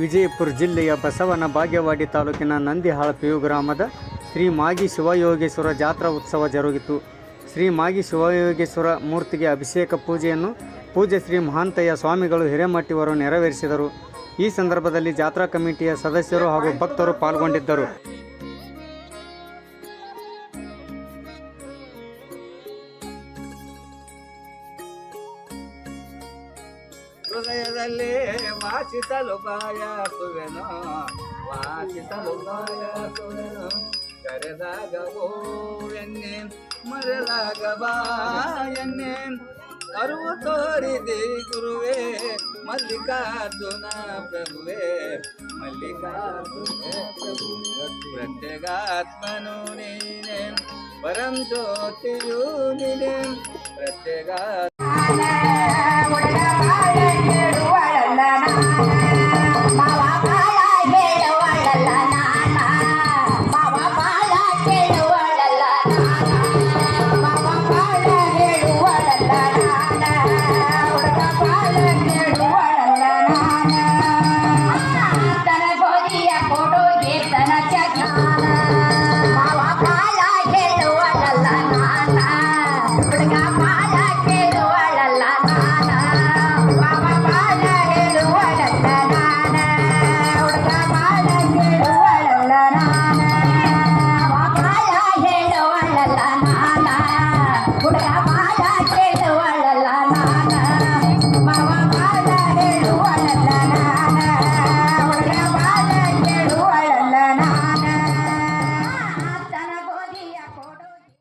ವಿಜಯಪುರ ಜಿಲ್ಲೆಯ ಬಸವನ ಬಾಗೇವಾಡಿ ತಾಲೂಕಿನ ನಂದಿಹಾಳ ಪಿಯು ಗ್ರಾಮದ ಶ್ರೀ ಮಾಗಿ ಶಿವಯೋಗೇಶ್ವರ ಜಾತ್ರಾ ಉತ್ಸವ ಜರುಗಿತು. ಶ್ರೀ ಮಾಗಿ ಶಿವಯೋಗೇಶ್ವರ ಮೂರ್ತಿಗೆ ಅಭಿಷೇಕ ಪೂಜೆಯನ್ನು ಪೂಜೆ ಶ್ರೀ ಮಹಾಂತಯ್ಯ ಸ್ವಾಮಿಗಳು ಹಿರೇಮಟ್ಟಿವರು ನೆರವೇರಿಸಿದರು. ಈ ಸಂದರ್ಭದಲ್ಲಿ ಜಾತ್ರಾ ಕಮಿಟಿಯ ಸದಸ್ಯರು ಹಾಗೂ ಭಕ್ತರು ಪಾಲ್ಗೊಂಡಿದ್ದರು. ಹೃದಯದಲ್ಲಿ ವಾಚಿಸಲು ಬಾಯಸುವೆನು ವಾಚಿಸಲು ಬಾಯಸುವೆನು ಕರೆದಾಗ ಓ ಎನ್ನೆ ಮರೆದಾಗ ಬಾ ಎನ್ನೆ ಅರಿವು ತೋರಿದೆ ಗುರುವೇ ಮಲ್ಲಿಕಾರ್ಜುನ ಪ್ರಭುವೇ ಮಲ್ಲಿಕಾರ್ಜುನ ಪ್ರಭು ಪ್ರತ್ಯಗಾತ್ಮನು ನೀನೆ ಪರಂ ಜ್ಯೋತಿಯು ನೀನೆ Thank you. மாலா உடைய மாலா